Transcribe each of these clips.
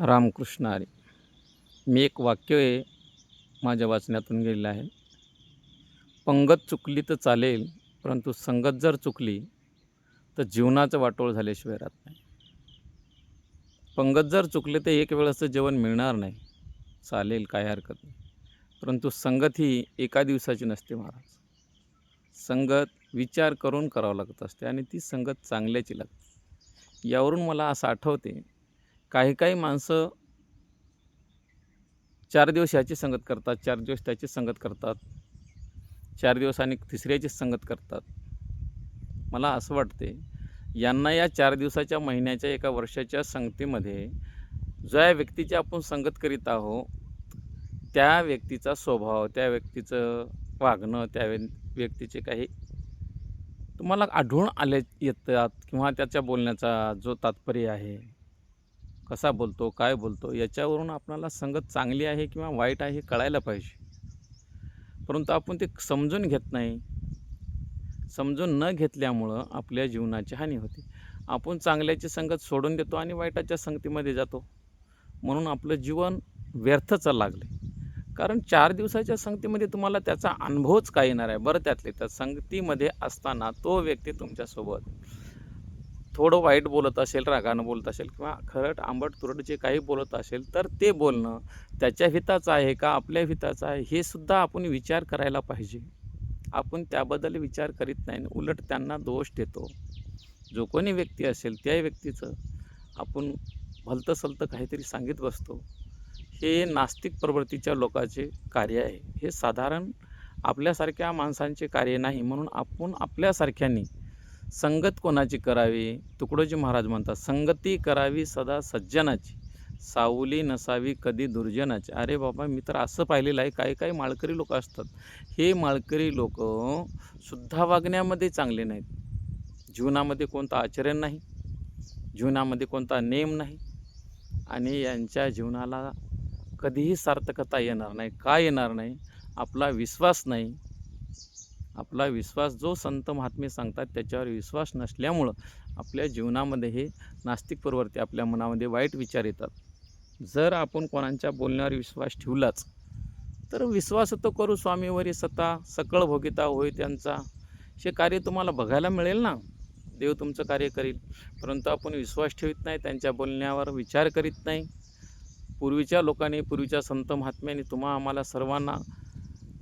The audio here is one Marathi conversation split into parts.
रामकृष्ण हरी मी एक वाक्य आहे माझ्या वाचण्यातून गेलेलं आहे. पंगत चुकली तर चालेल परंतु संगत जर चुकली तर जीवनाचं वाटोळ झाल्याशिवाय राहत नाही. पंगत जर चुकले तर एक वेळेचं जेवण मिळणार नाही. चालेल काय हरकत नाही. परंतु संगत ही एका दिवसाची नसते महाराज. संगत विचार करून करावं लागत असते आणि ती संगत चांगल्याची लागते. यावरून मला असं आठवते काही काही माणसं चार दिवस ह्याची संगत करतात चार दिवस त्याची संगत करतात चार दिवस आणि तिसऱ्याची संगत करतात. मला असं वाटते यांना या चार दिवसाच्या महिन्याच्या एका वर्षाच्या संगतीमध्ये ज्या व्यक्तीची आपण संगत करीत आहोत त्या व्यक्तीचा स्वभाव त्या व्यक्तीचं वागणं त्या व्य- व्यक्तीचे काही तुम्हाला आढळून आले येतात किंवा त्याच्या बोलण्याचा जो तात्पर्य आहे कसा बोलतो काय बोलतो याच्यावरून आपणाला संगत चांगली आहे किंवा वाईट आहे हे कळायला पाहिजे. परंतु आपण ते समजून घेत नाही. समजून न घेतल्यामुळं आपल्या जीवनाची हानी होते. आपण चांगल्याची संगत सोडून देतो आणि वाईटाच्या संगतीमध्ये जातो. म्हणून आपलं जीवन व्यर्थच लागले. कारण चार दिवसाच्या संगतीमध्ये तुम्हाला त्याचा अनुभवच काय येणार आहे. बरं त्यातले त्या संगतीमध्ये असताना तो व्यक्ती तुमच्यासोबत थोडं वाईट बोलत असेल रागानं बोलत असेल किंवा खरट आंबट तुरट जे काही बोलत असेल तर ते बोलणं त्याच्या हिताचं आहे का आपल्या हिताचं आहे हे सुद्धा आपण विचार करायला पाहिजे. आपण त्याबद्दल विचार करीत नाही उलट त्यांना दोष देतो. जो कोणी व्यक्ती असेल त्या व्यक्तीचं आपण भलतं सलतं काहीतरी सांगित बसतो. हे नास्तिक प्रवृत्तीच्या लोकांचे कार्य आहे. हे साधारण आपल्यासारख्या माणसांचे कार्य नाही म्हणून आपण आपल्यासारख्यांनी संगत कोणाची करावी? तुकडोजी महाराज म्हणतात संगती करावी सदा सज्जनाची. सावली नसावी कधी दुर्जनाची. अरे बाबा मी तर असं पाहिलेलं आहे काही काही माळकरी लोक असतात. हे माळकरी लोक सुद्धा वागण्यामध्ये चांगले नाहीत. जीवनामध्ये कोणतं आचरण नाही. जीवनामध्ये कोणता नेम नाही. आणि यांच्या जीवनाला कधीही सार्थकता येणार नाही. का येणार नाही? आपला विश्वास नाही. आपला विश्वास जो संत महात्मे सांगतात त्याच्यावर विश्वास नसल्यामुळं आपल्या जीवनामध्ये हे नास्तिक प्रवृत्ती आपल्या मनामध्ये वाईट विचार येतात. जर आपण कोणाच्या बोलण्यावर विश्वास ठेवलाच तर विश्वास तो करू स्वामीवरी सता सकळ भोगिता होय त्यांचा. हे कार्य तुम्हाला बघायला मिळेल ना. देव तुमचं कार्य करील. परंतु आपण विश्वास ठेवत नाही त्यांच्या बोलण्यावर विचार करीत नाही. पूर्वीच्या लोकांनी पूर्वीच्या संत महात्म्यांनी तुम्हा आम्हाला सर्वांना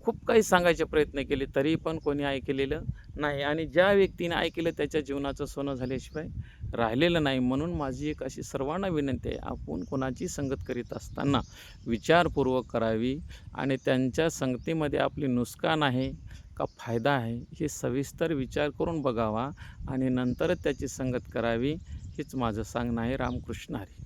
खूप काही सांगायचे प्रयत्न केले तरी पण कोणी ऐकलेलं नाही. आणि ज्या व्यक्तीने ऐकलं त्याच्या जीवनाचं सोनं झाल्याशिवाय राहिलेलं नाही. म्हणून माझी एक अशी सर्वांना विनंती आहे आपण कोणाची संगत करीत असताना विचारपूर्वक करावी आणि त्यांच्या संगतीमध्ये आपली नुकसान आहे का फायदा आहे हे सविस्तर विचार करून बघावा आणि नंतरच त्याची संगत करावी हेच माझं सांगणं आहे. रामकृष्ण हरी.